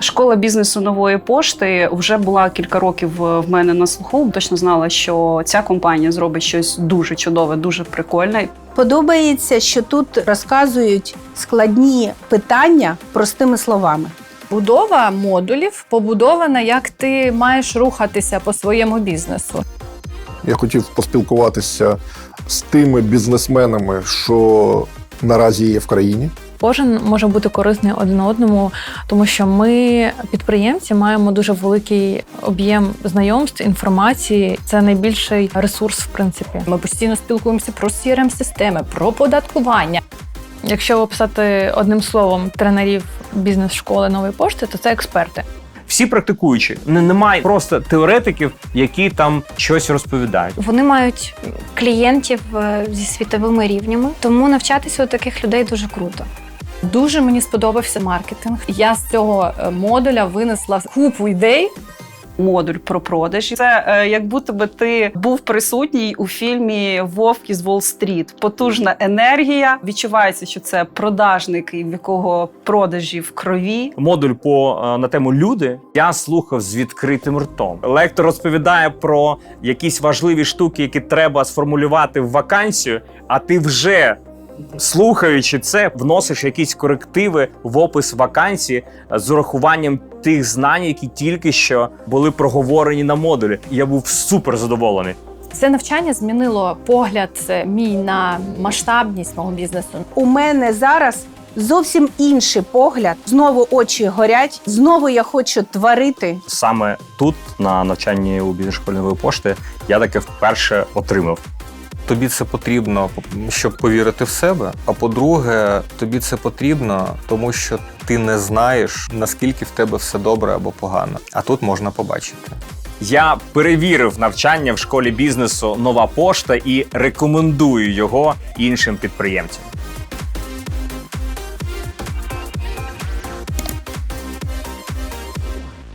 Школа бізнесу нової пошти вже була кілька років в мене на слуху. Точно знала, що ця компанія зробить щось дуже чудове, дуже прикольне. Подобається, що тут розказують складні питання простими словами. Будова модулів побудована, як ти маєш рухатися по своєму бізнесу. Я хотів поспілкуватися з тими бізнесменами, що наразі є в країні. Кожен може бути корисний один одному, тому що ми, підприємці, маємо дуже великий об'єм знайомств, інформації. Це найбільший ресурс, в принципі. Ми постійно спілкуємося про crm системи про податкування. Якщо описати одним словом тренерів бізнес-школи нової пошти, то це експерти. Всі практикуючі. Не- Немає просто теоретиків, які там щось розповідають. Вони мають клієнтів е, зі світовими рівнями, тому навчатися у таких людей дуже круто. Дуже мені сподобався маркетинг. Я з цього е, модуля винесла купу ідей. Модуль про продажі. Це е, як будто би ти був присутній у фільмі Вовк із Уолл-стріт. Потужна енергія. Відчувається, що це продажник, в якого продажі в крові. Модуль по е, на тему люди я слухав з відкритим ртом. Лектор розповідає про якісь важливі штуки, які треба сформулювати в вакансію. А ти вже слухаючи це, вносиш якісь корективи в опис вакансії е, з урахуванням тих знань, які тільки що були проговорені на модулі. Я був супер задоволений. Це навчання змінило погляд е, мій на масштабність мого бізнесу. У мене зараз зовсім інший погляд. Знову очі горять. Знову я хочу творити. Саме тут, на навчанні у бізнес-школі нової пошти, я таке вперше отримав. Тобі це потрібно, щоб повірити в себе. А по-друге, тобі це потрібно, тому що ти не знаєш, наскільки в тебе все добре або погано. А тут можна побачити. Я перевірив навчання в школі бізнесу Нова пошта і рекомендую його іншим підприємцям.